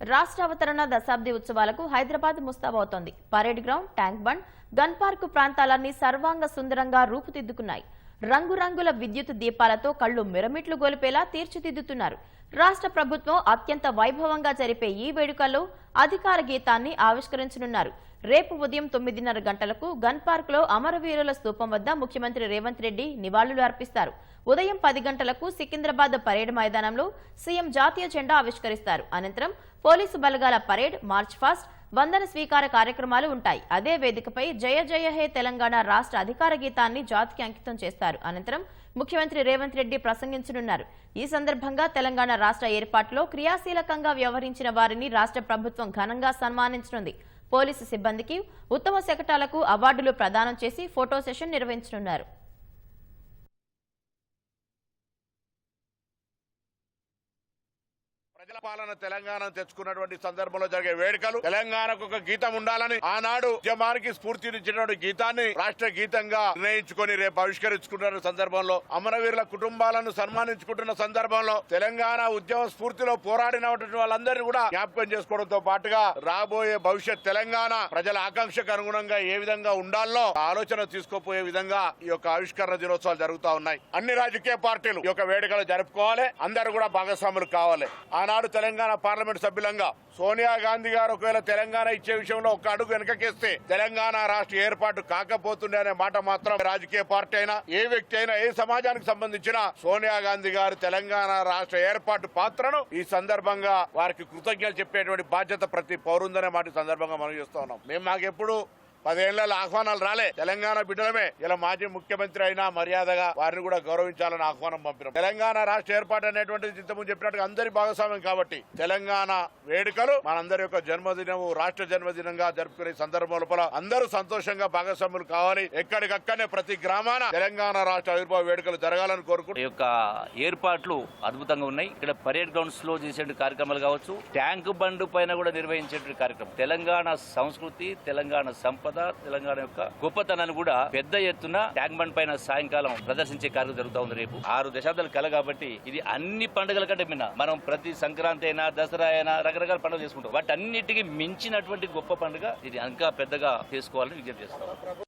రాష్ట్ర అవతరణ దశాబ్ది ఉత్సవాలకు Hyderabad ముస్తాబవుతోంది. Parade ground tank bund gun park ప్రాంతాలన్నీ సర్వాంగ సుందరంగా రూపుదిద్దుకున్నాయి. రంగురంగుల విద్యుత్ దీపాలతో కళ్ళు మిరమిట్లు గొలిపేలా తీర్చిదిద్దుతున్నారు. రాష్ట్ర ప్రభుత్వం అత్యంత వైభవంగా జరిపే ఈ వేడుకల్లో అధికార గీతాన్ని ఆవిష్కరించనున్నారు. రేపు ఉదయం తొమ్మిదిన్నర గంటలకు గన్ పార్క్లో అమరవీరుల స్థూపం వద్ద ముఖ్యమంత్రి రేవంత్ రెడ్డి నివాళులు అర్పిస్తారు. ఉదయం పది గంటలకు సికింద్రాబాద్ పరేడ్ మైదానంలో సీఎం జాతీయ జెండా ఆవిష్కరిస్తారు. అనంతరం పోలీసు బలగాల పరేడ్ మార్చ్ ఫాస్ట్ వందన స్వీకార కార్యక్రమాలు ఉంటాయి. అదే వేదికపై జయ జయ హే తెలంగాణ రాష్ట్ర అధికార గీతాన్ని జాతికి అంకితం చేస్తారు. అనంతరం ముఖ్యమంత్రి రేవంత్ రెడ్డి ప్రసంగించనున్నారు. ఈ సందర్భంగా తెలంగాణ రాష్ట్ర ఏర్పాటులో క్రియాశీలకంగా వ్యవహరించిన వారిని రాష్ట్ర ప్రభుత్వం ఘనంగా సన్మానించనుంది. పోలీసు సిబ్బందికి ఉత్తమ శకటాలకు అవార్డులు ప్రదానం చేసి ఫోటో సెషన్ నిర్వహించనున్నారు. ప్రజల పాలన తెలంగాణ తెచ్చుకున్నటువంటి సందర్భంలో జరిగే వేడుకలు తెలంగాణకు ఒక గీతం ఉండాలని ఆనాడు ఉద్యమానికి స్ఫూర్తినిచ్చినటువంటి గీతాన్ని రాష్ట్ర గీతంగా నిర్ణయించుకుని రేపు ఆవిష్కరించుకుంటున్న సందర్భంలో అమరవీరుల కుటుంబాలను సన్మానించుకుంటున్న సందర్భంలో తెలంగాణ ఉద్యమ స్ఫూర్తిలో పోరాడినటువంటి వాళ్ళందరినీ కూడా జ్ఞాపకం చేసుకోవడంతో పాటుగా రాబోయే భవిష్యత్ తెలంగాణ ప్రజల ఆకాంక్షకు అనుగుణంగా ఏ విధంగా ఉండాలో ఆలోచన తీసుకోపోయే విధంగా ఈ యొక్క ఆవిష్కరణ దినోత్సవాలు జరుగుతా ఉన్నాయి. అన్ని రాజకీయ పార్టీలు ఈ యొక్క వేడుకలు జరుపుకోవాలి. అందరూ కూడా భాగస్వాములు కావాలి. ఆనాడు తెలంగాణ పార్లమెంట్ సభ్యులంగా సోనియా గాంధీ గారు ఒకవేళ తెలంగాణ ఇచ్చే విషయంలో ఒక అడుగు వెనకకేస్తే తెలంగాణ రాష్ట్ర ఏర్పాటు కాకపోతుండే అనే మాట మాత్రం రాజకీయ పార్టీ అయినా ఏ వ్యక్తి అయినా ఏ సమాజానికి సంబంధించిన సోనియా గాంధీ గారు తెలంగాణ రాష్ట్ర ఏర్పాటు పాత్రను ఈ సందర్భంగా వారికి కృతజ్ఞతలు చెప్పేటువంటి బాధ్యత ప్రతి పౌరుందనే మాట సందర్భంగా మనం చేస్తా ఉన్నాం. మేము మాకెప్పుడు పదేళ్ళ ఆహ్వానాలు రాలే. తెలంగాణ బిడ్డలమే. ఇలా మాజీ ముఖ్యమంత్రి అయినా మర్యాదగా వారిని కూడా గౌరవించాలని ఆహ్వానం పంపినాం. తెలంగాణ రాష్ట్ర ఏర్పాటు అనేటువంటిది ఇంతకుముందు చెప్పినట్టుగా అందరి భాగస్వామ్యం కాబట్టి తెలంగాణ వేడుకలు మనందరి యొక్క జన్మదినము రాష్ట్ర జన్మదినంగా జరుపుకునే సందర్భం లోపల అందరూ సంతోషంగా భాగస్వాములు కావాలి. ఎక్కడికక్కడనే ప్రతి గ్రామాన తెలంగాణ రాష్ట్ర ఆవిర్భావ వేడుకలు జరగాలని కోరుకుంటూ ఈ యొక్క ఏర్పాట్లు అద్భుతంగా ఉన్నాయి. ఇక్కడ పరేడ్ గ్రౌండ్స్లో చేసే కార్యక్రమాలు కావచ్చు ట్యాంక్ బండ్ పైన కూడా నిర్వహించే కార్యక్రమం. తెలంగాణ సంస్కృతి తెలంగాణ సంపద తెలంగాణ యొక్క గొప్పతనాన్ని కూడా పెద్ద ఎత్తున ట్యాంక్ బండ్ పైన సాయంకాలం ప్రదర్శించే కార్యక్రమం జరుగుతూ ఉంది రేపు. ఆరు దశాబ్దాల కల కాబట్టి ఇది అన్ని పండుగల కంటే మిన్న. మనం ప్రతి సంక్రాంతి అయినా దసరా అయినా రకరకాల పండుగలు చేసుకుంటాం. వాటి అన్నిటికీ మించినటువంటి గొప్ప పండుగ ఇది ఇంకా పెద్దగా చేసుకోవాలని విజ్ఞప్తి చేస్తాం